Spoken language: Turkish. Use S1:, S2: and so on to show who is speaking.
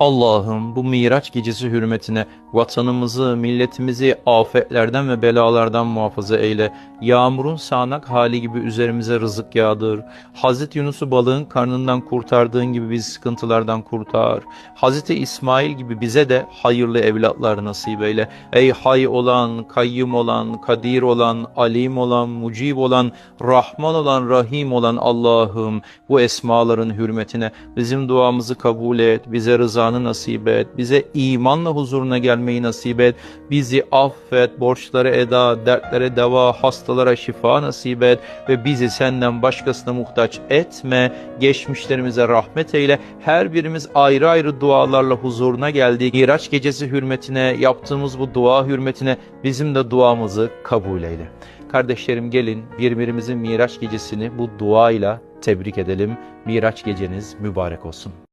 S1: Allah'ım bu Miraç gecesi hürmetine vatanımızı, milletimizi afetlerden ve belalardan muhafaza eyle. Yağmurun sağanak hali gibi üzerimize rızık yağdır. Hazreti Yunus'u balığın karnından kurtardığın gibi bizi sıkıntılardan kurtar. Hazreti İsmail gibi bize de hayırlı evlatlar nasip eyle. Ey hay olan, kayyum olan, kadir olan, alim olan, mucib olan, rahman olan, rahim olan Allah'ım bu esmaların hürmetine bizim duamızı kabul et, bize rızanı nasip et, bize imanla huzuruna gelmeyi nasip et, bizi affet, borçları eda, dertlere deva, hastalara şifa nasip et ve bizi senden başkasına muhtaç etme, geçmişlerimize rahmet eyle, her birimiz ayrı ayrı dualarla huzuruna geldik. Miraç gecesi hürmetine, yaptığımız bu dua hürmetine bizim de duamızı kabul eyle. Kardeşlerim gelin birbirimizin Miraç gecesini bu duayla tebrik edelim. Miraç geceniz mübarek olsun.